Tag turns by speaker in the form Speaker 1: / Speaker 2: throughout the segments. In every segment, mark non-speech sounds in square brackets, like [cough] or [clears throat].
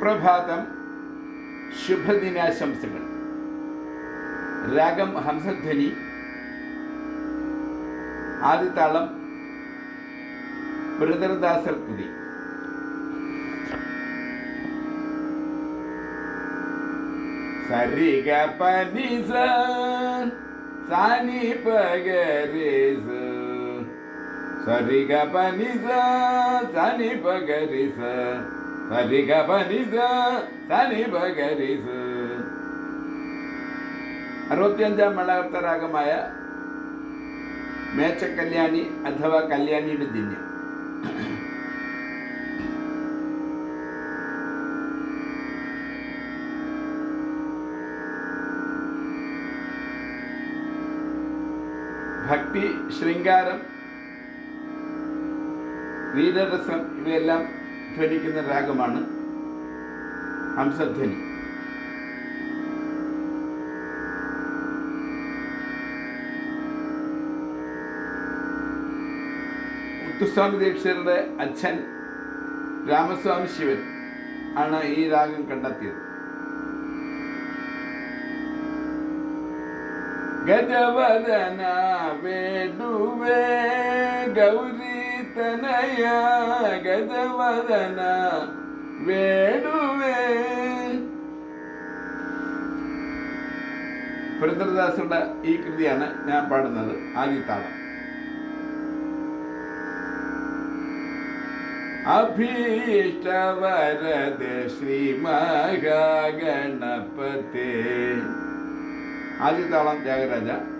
Speaker 1: സുപ്രഭാതം ശുഭദിനാശംസകൾ രാഗം ഹംസധ്വനി ആദിതാളം പുരന്ദരദാസർ കുതി സരിഗ പനിസ സാനി പഗരിസ സരിഗ പനിസ സാനി പഗരിസ സരിഗ പനിസ സാനി പഗരിസ അറുപത്തിയഞ്ചാം മേളകർത്ത രാഗമായ മേച്ച കല്യാണി അഥവാ കല്യാണിയുടെ ജന്യം ഭക്തി ശൃംഗാരം വീരരസം ഇവയെല്ലാം ധ്വനിക്കുന്ന രാഗമാണ് ഹംസധ്വനി മുത്തുസ്വാമി ദീക്ഷിതരുടെ അച്ഛൻ രാമസ്വാമി ശിവൻ ആണ് ഈ രാഗം കണ്ടെത്തിയത് ഗജവദന വേടുവേ ഗൗരി തനയ ഗജവദന വേണുവേ. പുരന്ദരദാസുടെ ഈ കൃതിയാണ് ഞാൻ പാടുന്നത് ആദിത്താളം. അഭീഷ്ടവരദ ശ്രീ മഹാഗണപതി. ആദിത്താളം ത്യാഗരാജ.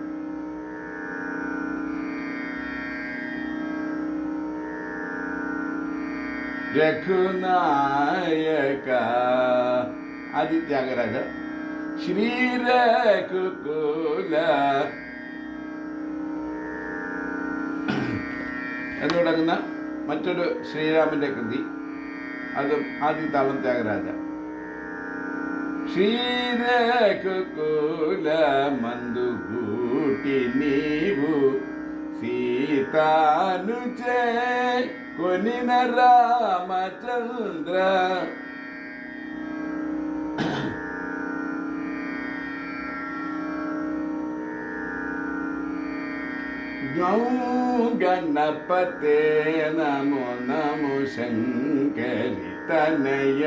Speaker 1: രഘുനായക. ആദിത്യാഗരാജ ശ്രീരഘുകുല. എന്ന് തുടങ്ങുന്ന മറ്റൊരു ശ്രീരാമന്റെ കൃതി. അതും ആദ്യ താളം ത്യാഗരാജ. ശ്രീരഘുകുല മന്ദുകൂട്ടി നീവു സീതാനുചേ కొనిన రామచంద్ర. గణపతే నమో నమో. శంకరి తనయ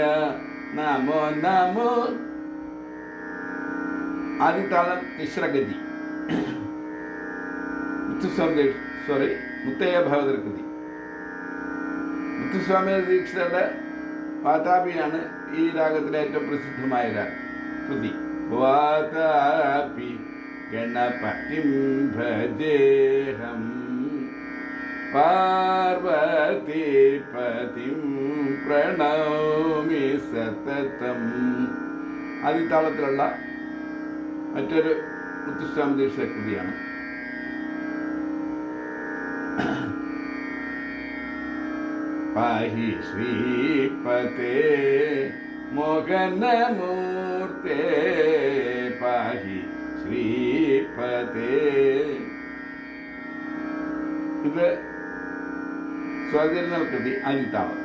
Speaker 1: నమో నమో ఆది తాళం తిస్ర గది [clears throat] ముత్తుస్వామి సారీ ముత్తయ్య భావదర్ గది. മുത്തുസ്വാമി ദീക്ഷിതരുടെ വാതാപിയാണ് ഈ രാഗത്തിലെ ഏറ്റവും പ്രസിദ്ധമായ രാഗം. കൃതി. വാതാപി ഗണപതിം പാർവതിപതിം പ്രണൗമി സതതം. ആദിത്താളത്തിലുള്ള മറ്റൊരു മുത്തുസ്വാമി ദീക്ഷ കൃതിയാണ്. പാഹി ശ്രീപതേ മോഹനമൂർത്തേ പാഹി ശ്രീപതേ ഇത് സ്വാധീന കൃതി അനിതാളം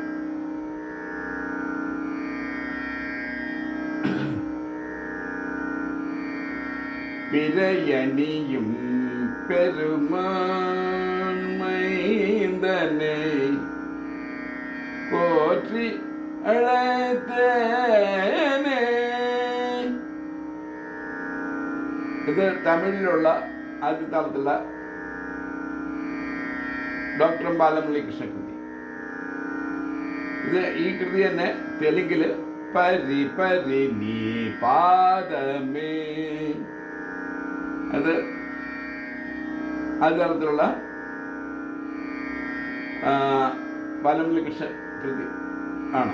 Speaker 1: പിരയണിയും പെരുമാൺമൈന്ദനെ അഴത്തേനെ ഇത് തമിഴിലുള്ള ആദ്യതാളത്തിലുള്ള ഡോക്ടർ ബാലമുള്ളി കൃഷ്ണ കൃതി ഇത് ഈ കൃതി തന്നെ തെലുങ്കിൽ പരി പരി നീ പാദമേ. അത് ആദ്യകാലത്തിലുള്ള ബാലമുള്ളി കൃഷ്ണ കൃതി ആണ്?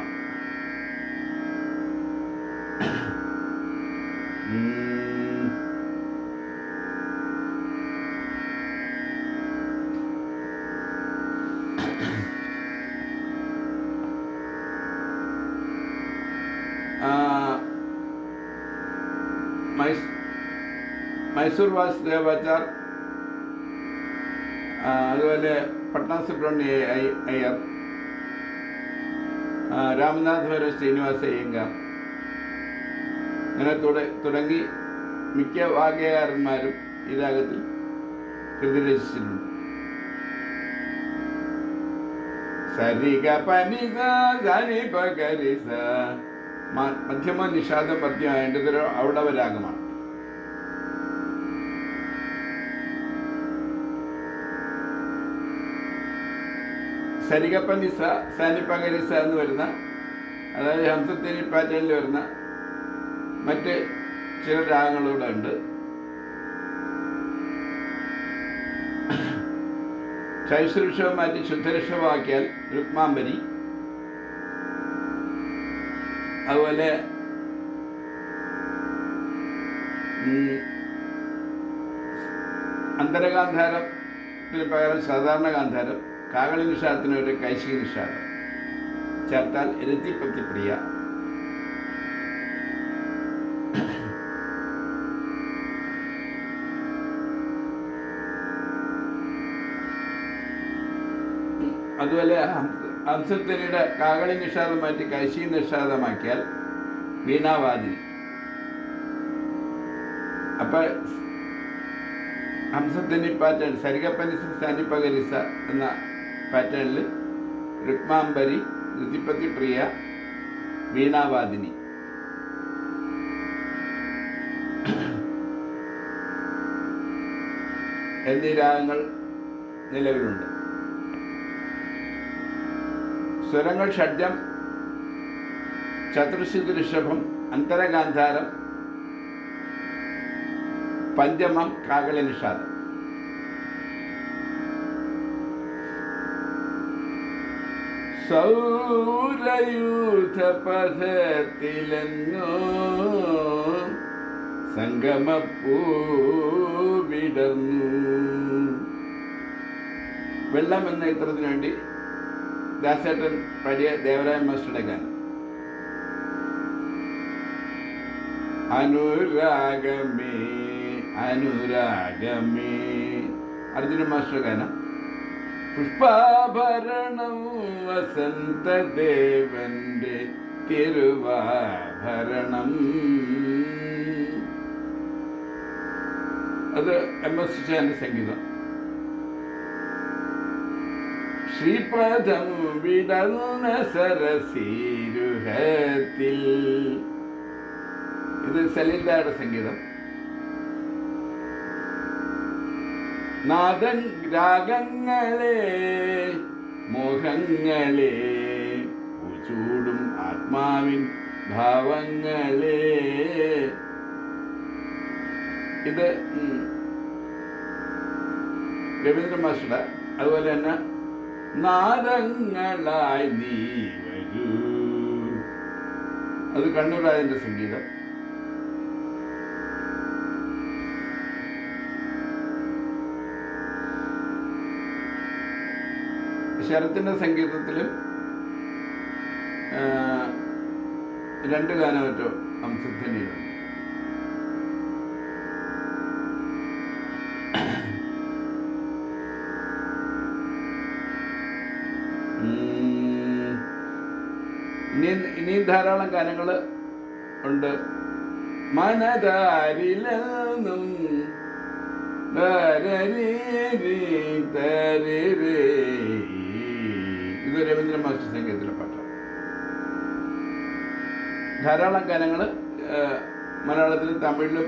Speaker 1: മൈസൂർ വാസുദേവാചാർ അതുപോലെ പട്ന സുബ്രഹ്മണ്യ അയ്യ- അയ്യർ രാമനാഥപുരം ശ്രീനിവാസ അയ്യങ്കാർ അങ്ങനെ തുടങ്ങി മിക്ക വാഗ്യകാരന്മാരും ഈ രാഗത്തിൽ കൃതി രചിച്ചിട്ടുണ്ട്. സരിഗ പനിസ സരി പകരിസ മധ്യമ നിഷാദ പദ്യമായിട്ട് ഇതൊരു രാഗമാണ് സരിഗപ്പനിസ സാനിപ്പകരിസ എന്ന് വരുന്ന അതായത് ഹംസത്തിനി പാറ്റേണിൽ വരുന്ന മറ്റ് ചില രാഗങ്ങളിവിടെ ഉണ്ട്. ചൈശ്രൃഷവും മാറ്റി ശുദ്ധരക്ഷമാക്കിയാൽ രുക്മാമ്പരി അതുപോലെ അന്തരഗാന്ധാരത്തിന് പകരം സാധാരണ ഗാന്ധാരം കാകളി നിഷാദത്തിന് ഒരു കൈശിക നിഷാദം. ചേർത്താൽ രതിപ്പത്തി പ്രിയ അതുപോലെ ഹംസ- ഹംസത്തിനിയുടെ കാകളി നിഷാദം മാറ്റി കൈശി നിഷാദമാക്കിയാൽ വീണാവാദിനി അപ്പൊ ഹംസത്തിനി പാറ്റേൺ സരിഗപ്പനിസ സാനിപ്പകരിസ എന്ന പാറ്റേണിൽ രുക്മാംബരി ഋതിപതി പ്രിയ വീണാവാദിനി. എന്നീ രാഗങ്ങൾ നിലവിലുണ്ട്. സ്വരങ്ങൾ ഷഡ്ജം ചതുർശുതി ഋഷഭം അന്തരഗാന്ധാരം പഞ്ചമം കാകളി നിഷാദം സൗരയൂഥപഥത്തിലെന്നോ സംഗമപ്പൂ വിടർന്നു വെള്ളം എന്ന ചിത്രത്തിന് വേണ്ടി ദാസേട്ടൻ പഴയ ദേവരായ മാസ്റ്ററുടെ ഗാനം. അനുരാഗമേ അനുരാഗമേ. അർജുന മാസ്റ്റർ ഗാനം. പുഷ്പാഭരണം വസന്തദേവന്റെ തിരുവാഭരണം. അത് എം എസ് സുശാന്റെ സംഗീതം. ശ്രീപദം വിടർന്ന സരസീരുഹത്തിൽ. ഇത് സലീലയുടെ സംഗീതം. നാദൻ രാഗങ്ങളെ മോഹങ്ങളെ ചൂടും ആത്മാവിൻ ഭാവങ്ങളെ. ഇത് രവീന്ദ്ര മാസ്റ്റർ അതുപോലെ തന്നെ നാദങ്ങളായി നീ വരൂ. അത് കണ്ണൂരാജന്റെ സംഗീതം. ശരത്തിന്റെ സംഗീതത്തിലും രണ്ട് ഗാനമറ്റോ അംശധ്വനിയിലുണ്ട് ഉം. ഇനി ഇനിയും ധാരാളം ഗാനങ്ങൾ ഉണ്ട് മനതാരിലെന്നും തരരീരി തരിരേ. ഇത് രവീന്ദ്ര മാസ്റ്റർ സംഗീതത്തിലെ പാട്ടാണ് ധാരാളം ഗാനങ്ങൾ മലയാളത്തിലും തമിഴിലും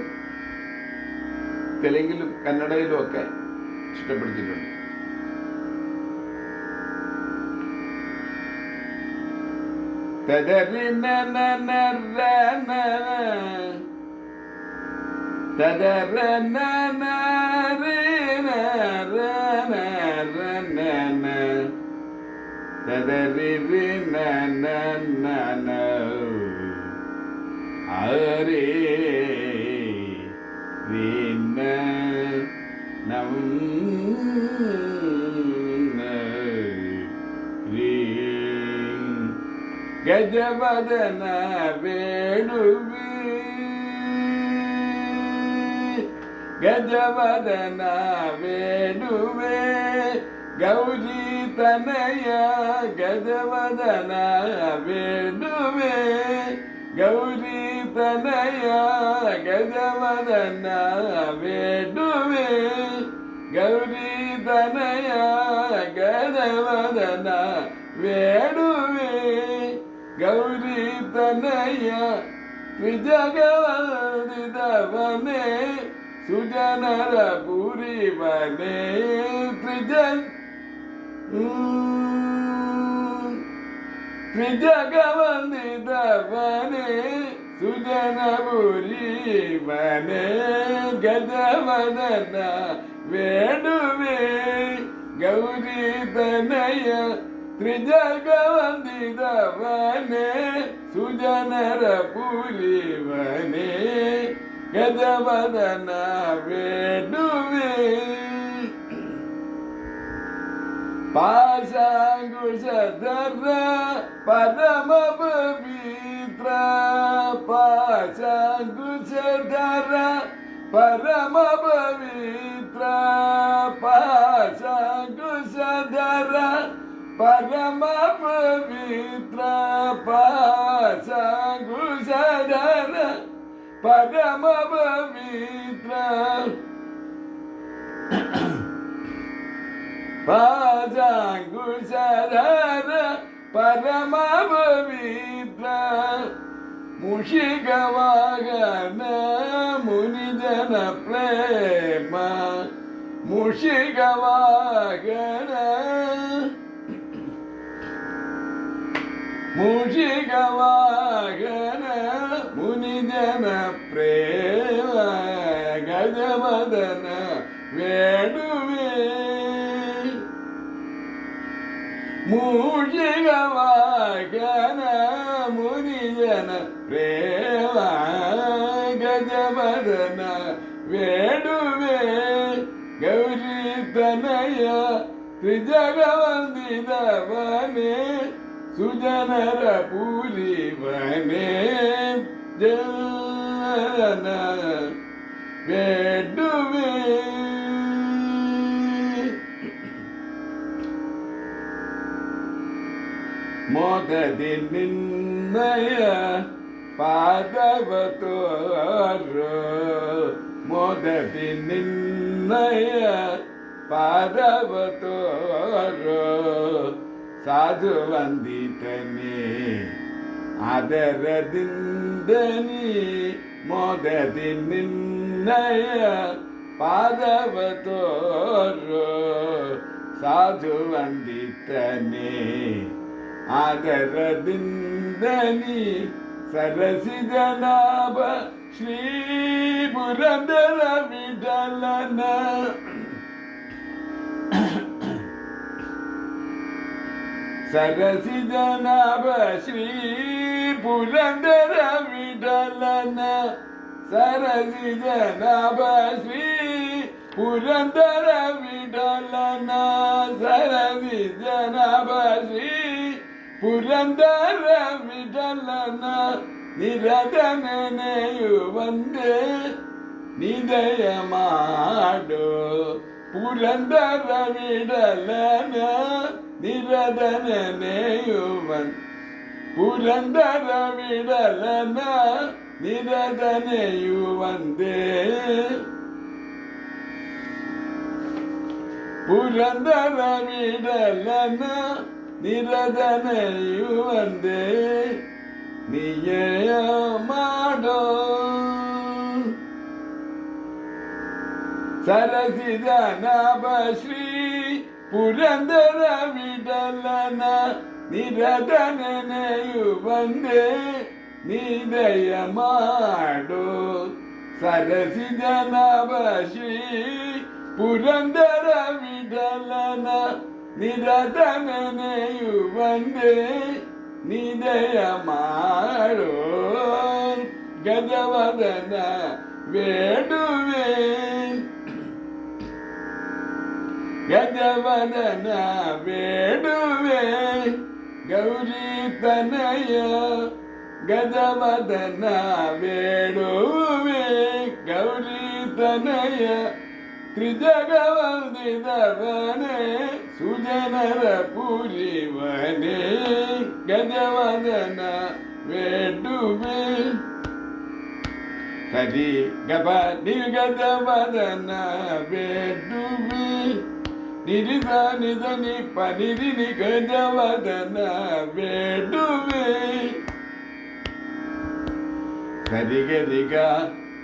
Speaker 1: തെലുങ്കിലും കന്നഡയിലും ഒക്കെ ഇഷ്ടപ്പെടുത്തിയിട്ടുണ്ട്. ததறி நன அரே நம் ಗಜವದನ ವೇಣುವಿ ಗಜವದನ ವೇಣುವೆ ಗೌರಿ ತನಯ ಗಜವದನ ಬೇಡುವೆ ಗೌರಿ ತನಯ ಗಜವದನ ಬೇಡುವೆ ಗೌರಿ ತನಯ ಗಜವದನ ಬೇಡುವೆ Gauri ತನಯ ತ್ರಿಜಗವಂದಿದವನೇ ಸುಜನರ ಪುರಿವನೇ ത്രിജഗവന്ദിതവനെ സുജനപുരീവനെ ഗജവദന വേണുവേ. Gauri തനയ ത്രിജഗവന്ദിതവനെ സുജനരപുരീവനെ ഗജവദന വേണുവേ. Pasangku sederhana pada mabebitra Pasangku sederhana pada mabebitra Pasangku sederhana pada mabebitra Pasangku sederhana pada mabebitra ಪಾಜಾಂಗುಶಧರ ಪರಮ ಪವಿತ್ರ ಮುಷಿಕವಾಗನ ಮುನಿಜನ ಪ್ರೇಮ ಮುಷಿಕವಾಗನ ಮುಷಿಕವಾಗನ ಮುನಿಜನ ಪ್ರೇಮ మూషిగవాగన మునిజన ప్రేమ గజవదన వేడువే గౌరీ తనయ త్రిజగవందిదవనే సుజనర పూరి వనే జన వేడువే പദതി നിന്നയ പാദവതോരു മോദതി നിന്നയ പാദവതോരു ಸಾಧು ವಂದಿತನೆ ಅದರದಿಂದನಿ ಮೋದದಿ ನಿನ್ನಯ ಪಾದವ ತೋರು ಸಾಧು ವಂದಿತನೇ ആദര ബിന്ദനി സരസിതനാഭ ശ്രീപുരന്ദര വിടലന സരസിതനാഭ ശ്രീപുരന്ദര വിടലന സരസിതനാഭ Shri പുരന്ദര വിടലന സരസിതനാഭ Shri bu rendere midellene Niredene ne yuvende Nideye madu Bu rendere midellene Niredene ne yuvende Bu rendere midellene Niredene yuvende Bu rendere midellene நிரதனையு வந்து நீய மாடோ சரசிதனபஸ்ரீ புரந்தர விடலன நிரதனையு வந்து நீதய மாடோ சரசிதனபஸ்ரீ புரந்தர விடலன ನಿರತ ನೆನೆಯುವನ್ನೇ ನಿದಯ ಮಾಡೋ ಗಜವದನ ಬೇಡುವೆ. ಗಜವದನ ಬೇಡುವೆ. ಗೌರಿ ತನಯ ಗಜವದನ ಬೇಡುವೆ. ಗೌರಿ ತನಯ ತ್ರಿಜಗವಂದಿದವನೇ ಸುಜನರ ಪುರಿವನೇ ಗಜವದನ ವೇಡುವೆ ಸರಿ ಗಬ ನಿರ್ಗಜವದನ ವೇಡುವೆ ನಿರಿಸ ನಿಜ ನಿಪ ನಿರಿ ನಿಗಜವದನ ವೇಡುವೆ ಸರಿಗ ದಿಗ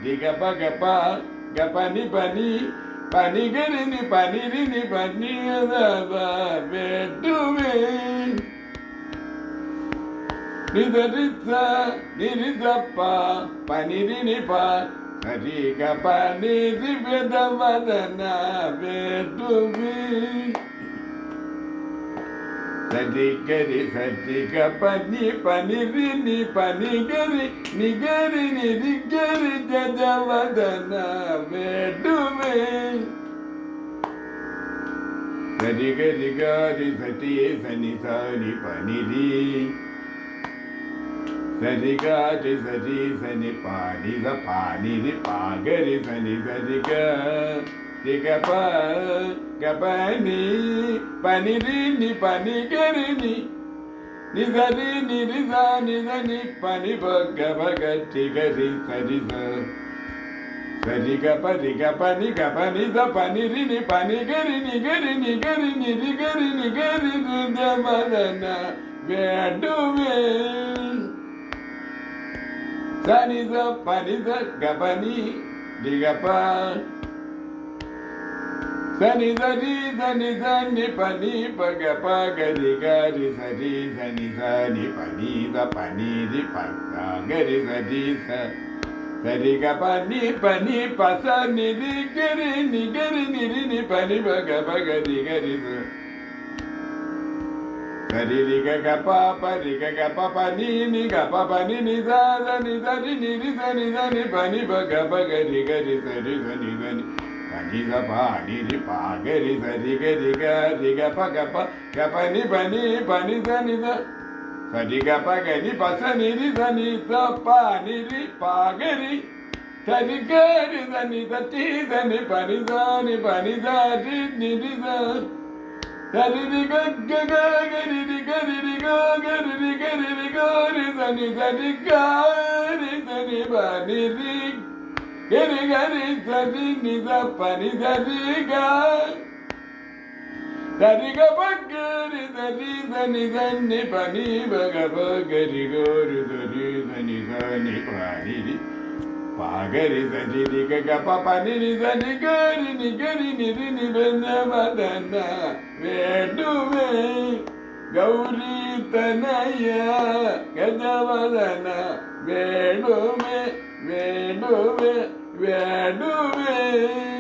Speaker 1: ದಿಗ ಬಗಪ ಗಪನಿ ಬನಿ పనిగరిని పనిరిని పని పెట్టువే నిదరిత నిరిదప్ప పనిరిని ప సరిగ పనిరి పెదవదన పెట్టువే సరిగరి సరిగ పని పనిరిని పనిగరి నిగరి నిరిగరి జజవదన వేటువి సరిగరి గారి సటి సని సారి పనిరి సరి గారి సరి సని పాని స పాని రి పాగరి సని సరి గ రి గ ప గ పని పని రి ని పని గరి ని ని సరి ని రి స ని స ని పని భ గ భ గ టి గ రి సరి స సరి గ సని సరి సని సని పని పగ పగరి గరి సరి సని సని పని ద పని రి పగ గరి సరి సరి గ పని పని పస నిరి గరి నిగరి నిరిని పని పగ పగరి గరి సరి రి గ గ ప పరి గ గ ప పని ని గ ప పని ని ద ని సరి నిరి సని సని పని పగ పగరి గరి సరి సని సని ni za pa ni ri pa ge ri sa ri ge ri ga ri ga pa ga pa ga pa ni pa ni pa ni za ni za sa ri ga pa ga ni pa sa ni ri za ni za pa ni ri pa ge ri sa ri ga ri za ni za ti za ni pa ni za ni pa ni za ri ni ri za sa ri ri ga ga ga ga ri ri ga ri ri ga ga ri ri ga ri ri ga ri za ni za ri ga ri za ni pa ni ri ga gari gari sari niza pani sari ga sari ga bagari sari sani pani baga bagari goru sari sani sani pani ni pagari sari ni ga ga pa pani ni sani gari ni gari ni ri ni benna madana veduve Gauri ತನಯ ಗಜವದನ ಬೇಡುಮೆ Renovate, renovate.